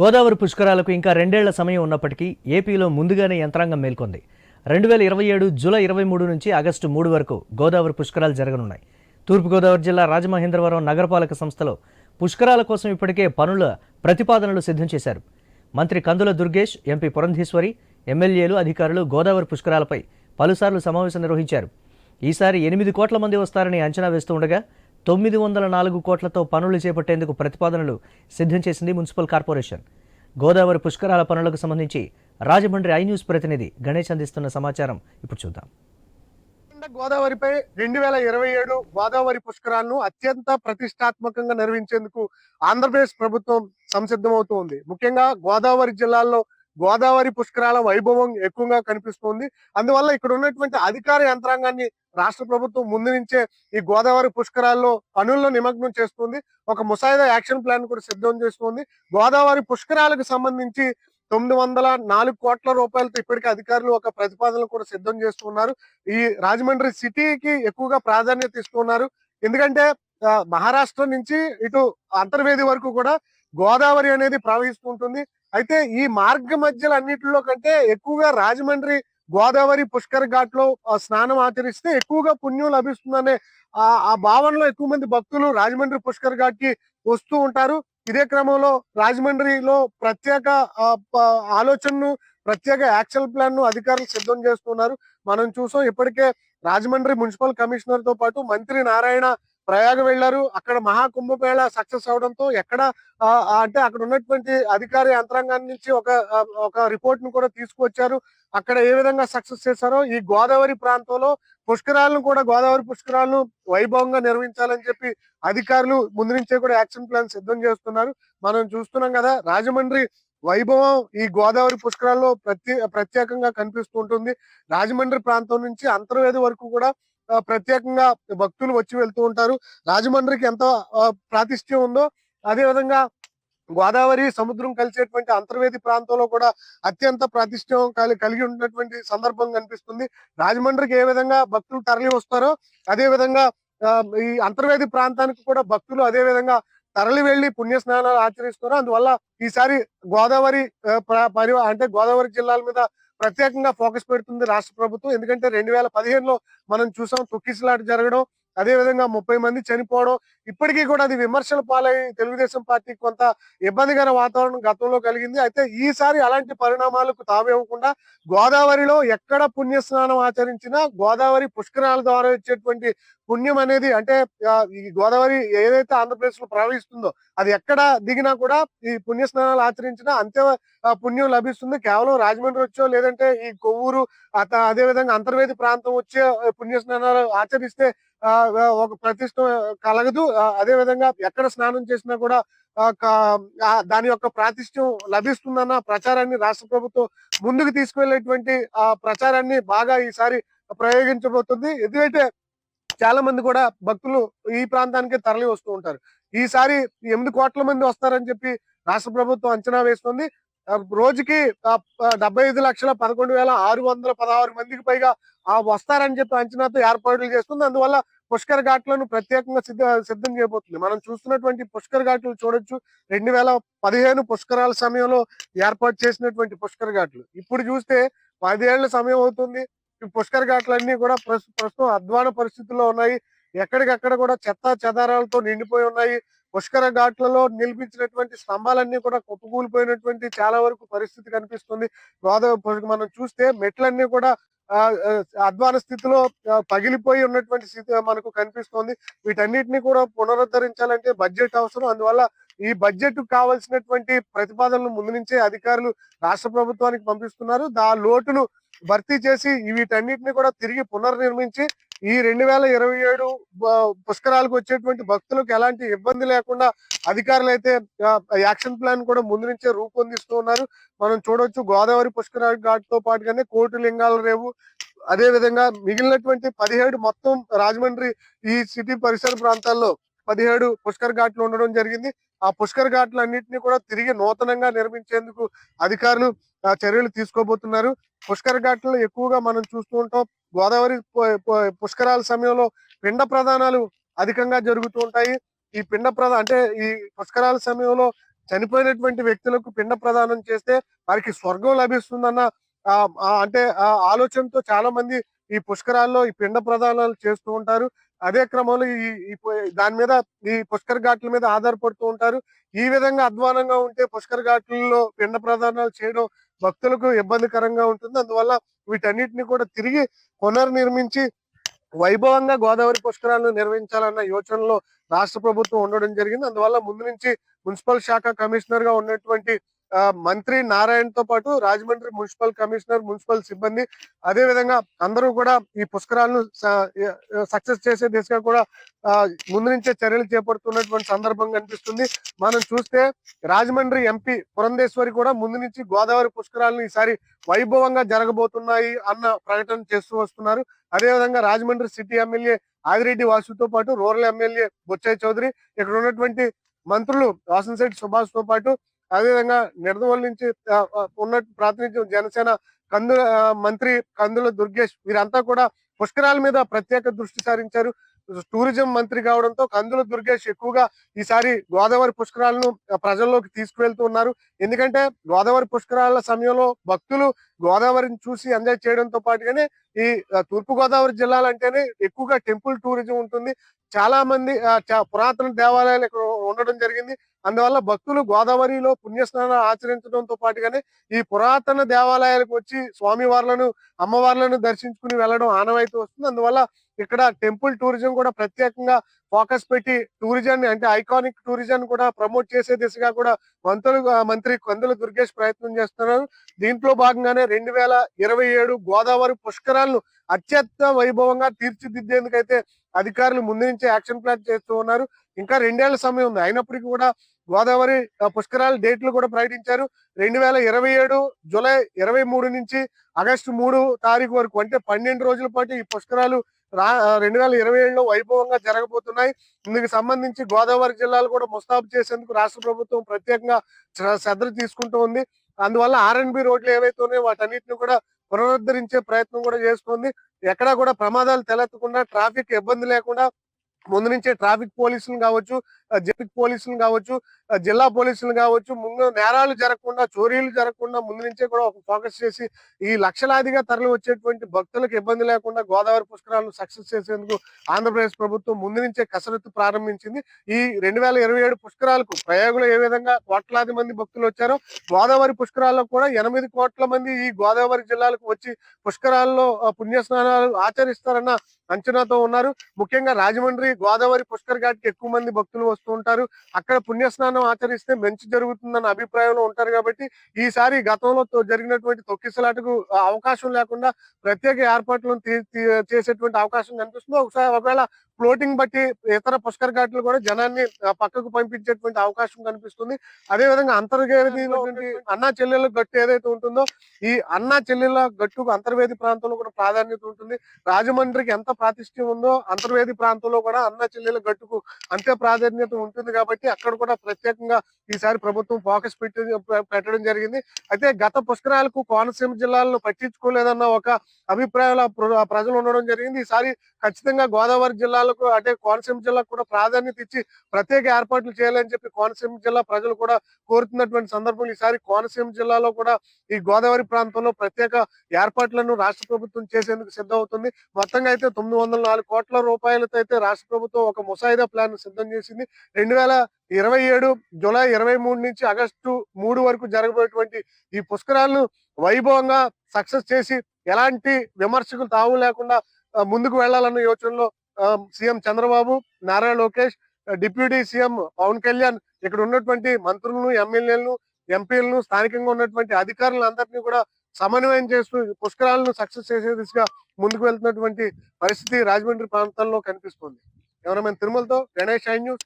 గోదావరి పుష్కరాలకు ఇంకా రెండేళ్ళ సమయం ఉన్నప్పటికీ ఏపీలో ముందుగానే యంత్రాంగం మేల్కొంది. రెండు వేల ఇరవై ఏడు జూలై ఇరవై మూడు నుంచి ఆగస్టు మూడు వరకు గోదావరి పుష్కరాలు జరగనున్నాయి. తూర్పుగోదావరి జిల్లా రాజమహేంద్రవరం నగరపాలక సంస్థలో పుష్కరాల కోసం ఇప్పటికే పనుల ప్రతిపాదనలు సిద్ధం చేశారు. మంత్రి కందుల దుర్గేష్ ఎంపీ పురంధీశ్వరి ఎమ్మెల్యేలు అధికారులు గోదావరి పుష్కరాలపై పలుసార్లు సమావేశం నిర్వహించారు. ఈసారి ఎనిమిది కోట్ల మంది వస్తారని అంచనా వేస్తూ ఉండగా తొమ్మిది వందల నాలుగు కోట్లతో పనులు చేపట్టేందుకు ప్రతిపాదనలు సిద్ధం చేసింది మున్సిపల్ కార్పొరేషన్. గోదావరి పుష్కరాల పనులకు సంబంధించి రాజమండ్రి ఐ న్యూస్ ప్రతినిధి గణేష్ అందిస్తున్న సమాచారం ఇప్పుడు చూద్దాం. గోదావరిపై రెండు వేల ఇరవై ఏడు గోదావరి పుష్కరాలను అత్యంత ప్రతిష్టాత్మకంగా నిర్వహించేందుకు ఆంధ్రప్రదేశ్ ప్రభుత్వం సంసిద్ధమవుతోంది. ముఖ్యంగా గోదావరి జిల్లాల్లో గోదావరి పుష్కరాల వైభవం ఎక్కువగా కనిపిస్తుంది. అందువల్ల ఇక్కడ ఉన్నటువంటి అధికార యంత్రాంగాన్ని రాష్ట్ర ప్రభుత్వం ముందు నుంచే ఈ గోదావరి పుష్కరాల్లో పనుల్లో నిమగ్నం చేస్తుంది. ఒక ముసాయిదా యాక్షన్ ప్లాన్ కూడా సిద్ధం చేస్తుంది. గోదావరి పుష్కరాలకు సంబంధించి తొమ్మిది వందల నాలుగు కోట్ల రూపాయలతో ఇప్పటికే అధికారులు ఒక ప్రతిపాదనలు కూడా సిద్ధం చేస్తున్నారు. ఈ రాజమండ్రి సిటీకి ఎక్కువగా ప్రాధాన్యత ఇస్తున్నారు. ఎందుకంటే మహారాష్ట్ర నుంచి ఇటు అంతర్వేది వరకు కూడా గోదావరి అనేది ప్రవహిస్తుంటుంది. అయితే ఈ మార్గ మధ్యలో అన్నిటిలో కంటే ఎక్కువగా రాజమండ్రి గోదావరి పుష్కర్ ఘాట్లో ఆ, స్నానం ఆచరిస్తే ఎక్కువగా పుణ్యం లభిస్తుందనే ఆ ఆ భావనలో ఎక్కువ మంది భక్తులు రాజమండ్రి పుష్కర్ ఘాట్కి వస్తూ ఉంటారు. ఇదే క్రమంలో రాజమండ్రిలో ప్రత్యేక ఆలోచనను ప్రత్యేక యాక్షన్ ప్లాన్ను అధికారులు సిద్ధం చేస్తున్నారు. మనం చూసాం ఇప్పటికే రాజమండ్రి మున్సిపల్ కమిషనర్తో పాటు మంత్రి నారాయణ ప్రయాగ వెళ్ళారు అక్కడ మహాకుంభమేళ సక్సెస్ అవడంతో ఎక్కడ అంటే అక్కడ ఉన్నటువంటి అధికార యంత్రాంగాన్ని నుంచి ఒక ఒక రిపోర్ట్ను కూడా తీసుకొచ్చారు అక్కడ ఏ విధంగా సక్సెస్ చేశారో ఈ గోదావరి ప్రాంతంలో పుష్కరాలను కూడా గోదావరి పుష్కరాలను వైభవంగా నిర్వహించాలని చెప్పి అధికారులు ముందు నుంచే కూడా యాక్షన్ ప్లాన్ సిద్ధం చేస్తున్నారు. మనం చూస్తున్నాం కదా రాజమండ్రి వైభవం ఈ గోదావరి పుష్కరాల్లో ప్రత్యే ప్రత్యేకంగా కనిపిస్తూ ఉంటుంది. రాజమండ్రి ప్రాంతం నుంచి అంతర్వేది వరకు కూడా ప్రత్యేకంగా భక్తులు వచ్చి వెళ్తూ ఉంటారు. రాజమండ్రికి ఎంత ఆ, ప్రాతిష్ట్యం ఉందో అదే విధంగా గోదావరి సముద్రం కలిసేటువంటి అంతర్వేది ప్రాంతంలో కూడా అత్యంత ప్రాతిష్టం కలి- కలిగి ఉన్నటువంటి సందర్భం కనిపిస్తుంది. రాజమండ్రికి ఏ విధంగా భక్తులు తరలి వస్తారో అదే విధంగా ఈ అంతర్వేది ప్రాంతానికి కూడా భక్తులు అదే విధంగా తరలి వెళ్ళి పుణ్య స్నానాలు ఆచరిస్తున్నారు అందువల్ల ఈసారి గోదావరి పరి అంటే గోదావరి జిల్లాల మీద ప్రత్యేకంగా ఫోకస్ పెడుతుంది రాష్ట్ర ప్రభుత్వం. ఎందుకంటే రెండు వేల పదిహేనులో మనం చూసాం తొక్కిసలాట జరగడం అదే విధంగా ముప్పై మంది చనిపోవడం. ఇప్పటికీ కూడా అది విమర్శల పాలై తెలుగుదేశం పార్టీకి కొంత ఇబ్బందికర వాతావరణం గతంలో కలిగింది. అయితే ఈసారి అలాంటి పరిణామాలకు తావివ్వకుండా గోదావరిలో ఎక్కడ పుణ్య స్నానం ఆచరించినా గోదావరి పుష్కరాల ద్వారా వచ్చేటువంటి పుణ్యం అనేది అంటే ఈ గోదావరి ఏదైతే ఆంధ్రప్రదేశ్లో ప్రవహిస్తుందో అది ఎక్కడ దిగినా కూడా ఈ పుణ్య స్నానాలు ఆచరించినా అంతే పుణ్యం లభిస్తుంది. కేవలం రాజమండ్రి వచ్చో లేదంటే ఈ కొవ్వూరు అదే విధంగా అంతర్వేది ప్రాంతం వచ్చే పుణ్య స్నానాలు ఆచరిస్తే ఒక ప్రతిష్ట కలగదు. అదే విధంగా ఎక్కడ స్నానం చేసినా కూడా దాని యొక్క ప్రాతిష్ట్యం లభిస్తుందన్న ప్రచారాన్ని రాష్ట్ర ప్రభుత్వం ముందుకు తీసుకువెళ్ళేటువంటి ఆ ప్రచారాన్ని బాగా ఈసారి ప్రయోగించబోతుంది. ఎందుకంటే చాలా మంది కూడా భక్తులు ఈ ప్రాంతానికి తరలి వస్తూ ఉంటారు. ఈసారి ఎనిమిది కోట్ల మంది వస్తారని చెప్పి రాష్ట్ర ప్రభుత్వం అంచనా వేస్తుంది. రోజుకి డెబ్బై ఐదు లక్షల పదకొండు వేల ఆరు వందల పదహారు మందికి పైగా ఆ వస్తారని చెప్పి అంచనాతో ఏర్పాట్లు చేస్తుంది. అందువల్ల పుష్కర్ ఘాట్లను ప్రత్యేకంగా సిద్ధ సిద్ధం చేయబోతుంది. మనం చూస్తున్నటువంటి పుష్కర్ ఘాట్లు చూడొచ్చు. రెండు వేల పదిహేను పుష్కరాల సమయంలో ఏర్పాటు చేసినటువంటి పుష్కర్ ఘాట్లు. ఇప్పుడు చూస్తే పదేళ్ళ సమయం అవుతుంది. ఈ పుష్కర్ ఘాట్లన్నీ కూడా ప్రస్తు- ప్రస్తుతం అధ్వాన పరిస్థితుల్లో ఉన్నాయి. ఎక్కడికక్కడ కూడా చెత్త చెదారాలతో నిండిపోయి ఉన్నాయి. పుష్కర ఘాట్లలో నిలిపించినటువంటి స్తంభాలన్నీ కూడా కుప్పకూలిపోయినటువంటి చాలా వరకు పరిస్థితి కనిపిస్తుంది. గోదావరి మనం చూస్తే మెట్లన్నీ కూడా అధ్వాన స్థితిలో పగిలిపోయి ఉన్నటువంటి స్థితి మనకు కనిపిస్తోంది. వీటన్నిటిని కూడా పునరుద్ధరించాలంటే బడ్జెట్ అవసరం. అందువల్ల ఈ బడ్జెట్ కావాల్సినటువంటి ప్రతిపాదనలు ముందు నుంచే అధికారులు రాష్ట్ర ప్రభుత్వానికి పంపిస్తున్నారు. దా లోటును భర్తీ చేసి వీటన్నిటిని కూడా తిరిగి పునర్నిర్మించి ఈ రెండు వేల ఇరవై ఏడు పుష్కరాలకు వచ్చేటువంటి భక్తులకు ఎలాంటి ఇబ్బంది లేకుండా అధికారులు అయితే యాక్షన్ ప్లాన్ కూడా ముందు నుంచే రూపొందిస్తూ ఉన్నారు. మనం చూడొచ్చు గోదావరి పుష్కర ఘాట్తో పాటుగానే కోటి లింగాల రేవు అదే విధంగా మిగిలినటువంటి పదిహేడు మొత్తం రాజమండ్రి ఈ సిటీ పరిసర ప్రాంతాల్లో పదిహేడు పుష్కర్ ఘాట్లు ఉండడం జరిగింది. ఆ పుష్కర్ ఘాట్లు అన్నింటినీ కూడా తిరిగి నూతనంగా నిర్మించేందుకు అధికారులు చర్యలు తీసుకోబోతున్నారు. పుష్కర ఘాట్లో ఎక్కువగా మనం చూస్తూ ఉంటాం. గోదావరి పుష్కరాల సమయంలో పిండ ప్రధానాలు అధికంగా జరుగుతూ ఉంటాయి. ఈ పిండ ప్రధాన అంటే ఈ పుష్కరాల సమయంలో చనిపోయినటువంటి వ్యక్తులకు పిండ ప్రదానం చేస్తే వారికి స్వర్గం లభిస్తుందన్న అంటే ఆ ఆలోచనతో చాలా మంది ఈ పుష్కరాల్లో ఈ పిండ ప్రదానాలు చేస్తూ ఉంటారు. అదే క్రమంలో ఈ దాని మీద ఈ పుష్కర్ ఘాట్ల మీద ఆధారపడుతూ ఉంటారు. ఈ విధంగా అధ్వానంగా ఉంటే పుష్కర్ ఘాట్లలో పిండ ప్రదానాలు చేయడం భక్తులకు ఇబ్బందికరంగా ఉంటుంది. అందువల్ల వీటన్నిటిని కూడా తిరిగి పునర్నిర్మించి వైభవంగా గోదావరి పుష్కరాలను నిర్వహించాలన్న యోచనలో రాష్ట్ర ప్రభుత్వం ఉండడం జరిగింది. అందువల్ల ముందు నుంచి మున్సిపల్ శాఖ కమిషనర్గా ఉన్నటువంటి మంత్రి నారాయణ తో పాటు రాజమండ్రి మున్సిపల్ కమిషనర్ మున్సిపల్ సిబ్బంది అదే విధంగా అందరూ కూడా ఈ పుష్కరాలను సక్సెస్ చేసే దిశగా కూడా ముందు నుంచే చర్యలు చేపడుతున్నటువంటి సందర్భం కనిపిస్తుంది మనం చూస్తే రాజమండ్రి ఎంపీ పురంధేశ్వరి కూడా ముందు నుంచి గోదావరి పుష్కరాలను ఈసారి వైభవంగా జరగబోతున్నాయి అన్న ప్రకటన చేస్తూ వస్తున్నారు. అదే విధంగా రాజమండ్రి సిటీ ఎమ్మెల్యే ఆదిరెడ్డి వాసుతో పాటు రూరల్ ఎమ్మెల్యే బొచ్చయ్య చౌదరి ఇక్కడ ఉన్నటువంటి మంత్రులు వాసనశెట్టి సుభాష్తో పాటు అదేవిధంగా నిడదవోలు నుంచి ఉన్న ప్రాతినిధ్యం జనసేన కందుల మంత్రి కందుల దుర్గేష్ వీరంతా కూడా పుష్కరాల మీద ప్రత్యేక దృష్టి సారించారు. టూరిజం మంత్రి కావడంతో కందుల దుర్గేష్ ఎక్కువగా ఈసారి గోదావరి పుష్కరాలను ప్రజల్లోకి తీసుకువెళ్తూ ఉన్నారు. ఎందుకంటే గోదావరి పుష్కరాల సమయంలో భక్తులు గోదావరిని చూసి ఎంజాయ్ చేయడంతో పాటుగానే ఈ తూర్పు గోదావరి జిల్లాలంటేనే ఎక్కువగా టెంపుల్ టూరిజం ఉంటుంది. చాలా మంది పురాతన దేవాలయాలు ఇక్కడ ఉండడం జరిగింది. అందువల్ల భక్తులు గోదావరిలో పుణ్యస్నానాలు ఆచరించడంతో పాటుగానే ఈ పురాతన దేవాలయాలకు వచ్చి స్వామివార్లను అమ్మవార్లను దర్శించుకుని వెళ్ళడం ఆనవాయితీ వస్తుంది. అందువల్ల ఇక్కడ టెంపుల్ టూరిజం కూడా ప్రత్యేకంగా ఫోకస్ పెట్టి టూరిజం అంటే ఐకానిక్ టూరిజం కూడా ప్రమోట్ చేసే దిశగా కూడా మంత్రులు మంత్రి కందుల దుర్గేష్ ప్రయత్నం చేస్తున్నారు. దీంట్లో భాగంగానే రెండు వేల ఇరవై ఏడు గోదావరి పుష్కరాలను అత్యంత వైభవంగా తీర్చిదిద్దేందుకైతే అధికారులు ముందు నుంచే యాక్షన్ ప్లాన్ చేస్తూ ఉన్నారు. ఇంకా రెండేళ్ళ సమయం ఉంది. అయినప్పటికీ కూడా గోదావరి పుష్కరాల డేట్లు కూడా ప్రకటించారు. రెండు వేల ఇరవై ఏడు జూలై ఇరవై మూడు నుంచి ఆగస్టు మూడు తారీఖు వరకు అంటే పన్నెండు రోజుల పాటు ఈ పుష్కరాలు రా రెండు వేల ఇరవై ఏడులో వైభవంగా జరగబోతున్నాయి. ఇందుకు సంబంధించి గోదావరి జిల్లాలు కూడా ముస్తాబు చేసేందుకు రాష్ట్ర ప్రభుత్వం ప్రత్యేకంగా శ్రద్ధ తీసుకుంటూ ఉంది. అందువల్ల ఆర్ఎన్బి రోడ్లు ఏవైతే ఉన్నాయో వాటన్నిటిని కూడా పునరుద్ధరించే ప్రయత్నం కూడా చేస్తుంది ఎక్కడా కూడా ప్రమాదాలు తలెత్తకుండా ట్రాఫిక్ ఇబ్బంది లేకుండా ముందు నుంచే ట్రాఫిక్ పోలీసులు కావచ్చు జెపిక్ పోలీసులు కావచ్చు జిల్లా పోలీసులు కావచ్చు ముందు నేరాలు జరగకుండా చోరీలు జరగకుండా ముందు నుంచే కూడా ఒక ఫోకస్ చేసి ఈ లక్షలాదిగా తరలి వచ్చేటువంటి భక్తులకు ఇబ్బంది లేకుండా గోదావరి పుష్కరాలను సక్సెస్ చేసేందుకు ఆంధ్రప్రదేశ్ ప్రభుత్వం ముందు నుంచే కసరత్తు ప్రారంభించింది. ఈ రెండు వేల ఇరవై ఏడు పుష్కరాలకు ప్రయోగంలో ఏ విధంగా కోట్లాది మంది భక్తులు వచ్చారో గోదావరి పుష్కరాల్లో కూడా ఎనిమిది కోట్ల మంది ఈ గోదావరి జిల్లాలకు వచ్చి పుష్కరాల్లో పుణ్యస్నానాలు పుణ్య స్నానాలు ఆచరిస్తారన్న అంచనాతో ఉన్నారు. ముఖ్యంగా రాజమండ్రి గోదావరి పుష్కర్ ఘాట్కి ఎక్కువ మంది భక్తులు వస్తూ ఉంటారు. అక్కడ పుణ్య స్నానం ఆచరిస్తే మంచి జరుగుతుందన్న అభిప్రాయంలో ఉంటారు కాబట్టి ఈసారి గతంలో జరిగినటువంటి తొక్కిసలాటకు అవకాశం లేకుండా ప్రత్యేక ఏర్పాట్లను చేసేటువంటి అవకాశం కనిపిస్తుంది. ఒకసారి ఒకవేళ ఫ్లోటింగ్ బట్టి ఇతర పుష్కర్ ఘాట్లు కూడా జనాన్ని పక్కకు పంపించేటువంటి అవకాశం కనిపిస్తుంది. అదే విధంగా అంతర్వేదిలో అన్నా చెల్లెల గట్టు ఏదైతే ఉంటుందో ఈ అన్నా చెల్లెల గట్టుకు అంతర్వేది ప్రాంతంలో కూడా ప్రాధాన్యత ఉంటుంది. రాజమండ్రికి ఎంత ప్రాతిష్ఠ్యం ఉందో అంతర్వేది ప్రాంతంలో కూడా అన్న చెల్లెల గట్టుకు అంతే ప్రాధాన్యత ఉంటుంది కాబట్టి అక్కడ కూడా ప్రత్యేకంగా ఈసారి ప్రభుత్వం ఫోకస్ పెట్టి పెట్టడం జరిగింది. అయితే గత పుష్కరాలకు కోనసీమ జిల్లాలను పట్టించుకోలేదన్న ఒక అభిప్రాయాలు ప్రజలు ఉండడం జరిగింది. ఈసారి ఖచ్చితంగా గోదావరి జిల్లాలకు అంటే కోనసీమ జిల్లాకు కూడా ప్రాధాన్యత ఇచ్చి ప్రత్యేక ఏర్పాట్లు చేయాలని చెప్పి కోనసీమ జిల్లా ప్రజలు కూడా కోరుతున్నటువంటి సందర్భంలో ఈసారి కోనసీమ జిల్లాలో కూడా ఈ గోదావరి ప్రాంతంలో ప్రత్యేక ఏర్పాట్లను రాష్ట్ర ప్రభుత్వం చేసేందుకు సిద్ధమవుతుంది. మొత్తంగా అయితే తొమ్మిది వందల నాలుగు కోట్ల రూపాయలతో అయితే రాష్ట్ర ప్రభుత్వం ఒక ముసాయిదా ప్లాన్ సిద్ధం చేసింది. రెండు వేల ఇరవై ఏడు జూలై ఇరవై మూడు నుంచి ఆగస్టు మూడు వరకు జరగబోయేటువంటి ఈ పుష్కరాలను వైభవంగా సక్సెస్ చేసి ఎలాంటి విమర్శకులు తావు లేకుండా ముందుకు వెళ్ళాలన్న యోచనలో CM Chandrababu Nara Lokesh deputy CM Pawan Kalyan ఇక్కడ ఉన్నటువంటి మంత్రులను ఎమ్మెల్యేలను ఎంపీలను స్థానికంగా ఉన్నటువంటి అధికారులందరినీ కూడా సమన్వయం చేస్తూ ఈ పుష్కరాలను సక్సెస్ చేసే దిశగా ముందుకు వెళ్తున్నటువంటి పరిస్థితి రాజమండ్రి ప్రాంతాల్లో కనిపిస్తుంది. ఎవరైనా తిరుమలతో గణేష్ ఐ న్యూస్